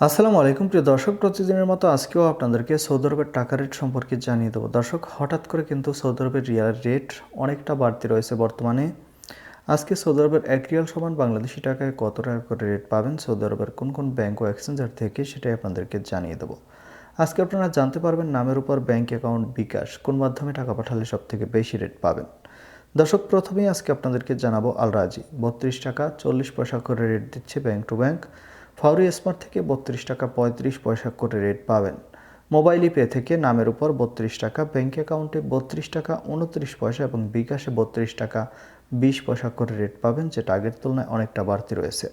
আসসালামু আলাইকুম প্রিয় দর্শক, প্রতিদিনের মতো আজকেও আপনাদেরকে সৌদি আরবের টাকা রেট সম্পর্কে জানিয়ে দেবো। দর্শক, হঠাৎ করে কিন্তু সৌদি আরবের রিয়াল রেট অনেকটা বাড়তি রয়েছে বর্তমানে। আজকে সৌদি আরবের এক রিয়াল সমান বাংলাদেশি টাকায় কত টাকা করে রেট পাবেন? সৌদি আরবের কোন কোন ব্যাংক ও এক্সচেঞ্জার থেকে সেটাই আপনাদেরকে জানিয়ে দেবো। আজকে আপনারা জানতে পারবেন নামের উপর ব্যাংক অ্যাকাউন্ট বিকাশ, কোন মাধ্যমে টাকা পাঠালে সব থেকে বেশি রেট পাবেন। দর্শক, প্রথমেই আজকে আপনাদেরকে জানাব আলরাজি। বত্রিশ টাকা চল্লিশ পয়সা করে রেট দিচ্ছে ব্যাংক টু ব্যাংক ফাউরি স্মার্ট থেকে বত্রিশ টাকা পঁয়ত্রিশ পয়সা করে রেট পাবেন। মোবাইল পে থেকে নামের উপর বত্রিশ টাকা, ব্যাংক অ্যাকাউন্টে বত্রিশ টাকা, উনত্রিশ পয়সা এবং বিকাশে বত্রিশ টাকা, বিশ পয়সা করে রেট পাবেন, যেটা আগের তুলনায় অনেকটা বাড়তি রয়েছে।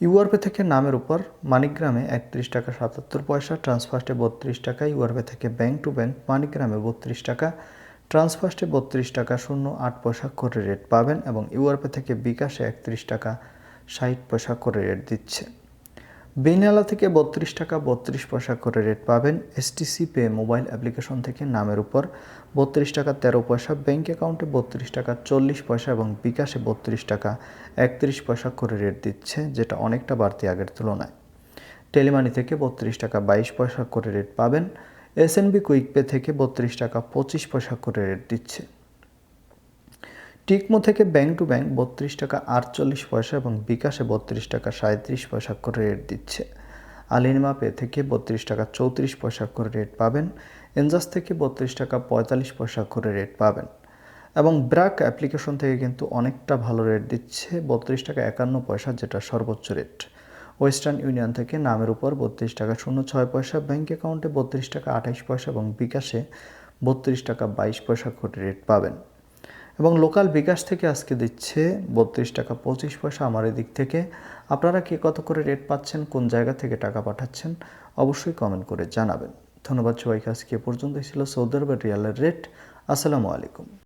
ইউআরপে থেকে নামের উপর মানিগ্রামে একত্রিশ টাকা সাতাত্তর পয়সা ট্রান্সফার্স্টে বত্রিশ টাকা, ইউআরপে থেকে ব্যাংক টু ব্যাংক মানিগ্রামে বত্রিশ টাকা ট্রান্সফার্স্টে বত্রিশ টাকা শূন্য আট পয়সা করে রেট পাবেন এবং ইউআরপে থেকে বিকাশে একত্রিশ টাকা ষাট পয়সা করে রেট দিচ্ছে। বেনালা থেকে বত্রিশ টাকা বত্রিশ পয়সা করে রেট পাবেন এসটিসি পে মোবাইল অ্যাপ্লিকেশন থেকে নামের উপর। বত্রিশ টাকা তেরো পয়সা ব্যাঙ্ক অ্যাকাউন্টে বত্রিশ টাকা চল্লিশ পয়সা এবং বিকাশে বত্রিশ টাকা একত্রিশ পয়সা করে রেট দিচ্ছে, যেটা অনেকটা বাড়তি আগের তুলনায়। টেলিমানি থেকে বত্রিশ টাকা বাইশ পয়সা করে রেট পাবেন। এসএনবি কুইক পে থেকে বত্রিশ টাকা পঁচিশ পয়সা করে রেট দিচ্ছে। টিকমো থেকে ব্যাংক টু ব্যাংক বত্রিশ টাকা আটচল্লিশ পয়সা এবং বিকাশে বত্রিশ টাকা সাঁত্রিশ পয়সা করে রেট দিচ্ছে। আলিনমা পে থেকে বত্রিশ টাকা চৌত্রিশ পয়সা করে রেট পাবেন। এনজাস থেকে বত্রিশ টাকা পঁয়তাল্লিশ পয়সা করে রেট পাবেন। এবং ব্র্যাক অ্যাপ্লিকেশন থেকে কিন্তু অনেকটা ভালো রেট দিচ্ছে, বত্রিশ টাকা একান্ন পয়সা যেটা সর্বোচ্চ রেট। ওয়েস্টার্ন ইউনিয়ন থেকে নামের উপর বত্রিশ টাকা শূন্য ছয় পয়সা ব্যাঙ্ক অ্যাকাউন্টে বত্রিশ টাকা আঠাইশ পয়সা এবং বিকাশে বত্রিশ টাকা বাইশ পয়সা করে রেট পাবেন। এবং লোকাল বিকাশ থেকে আজকে দিচ্ছে বত্রিশ টাকা পঁচিশ পয়সা আমার এদিক থেকে। আপনারা কে কত করে রেট পাচ্ছেন, কোন জায়গা থেকে টাকা পাঠাচ্ছেন, অবশ্যই কমেন্ট করে জানাবেন। ধন্যবাদ সবাইকে, আজকে এ পর্যন্তই ছিল সৌদি আরবের রিয়ালের রেট আসসালামু আলাইকুম।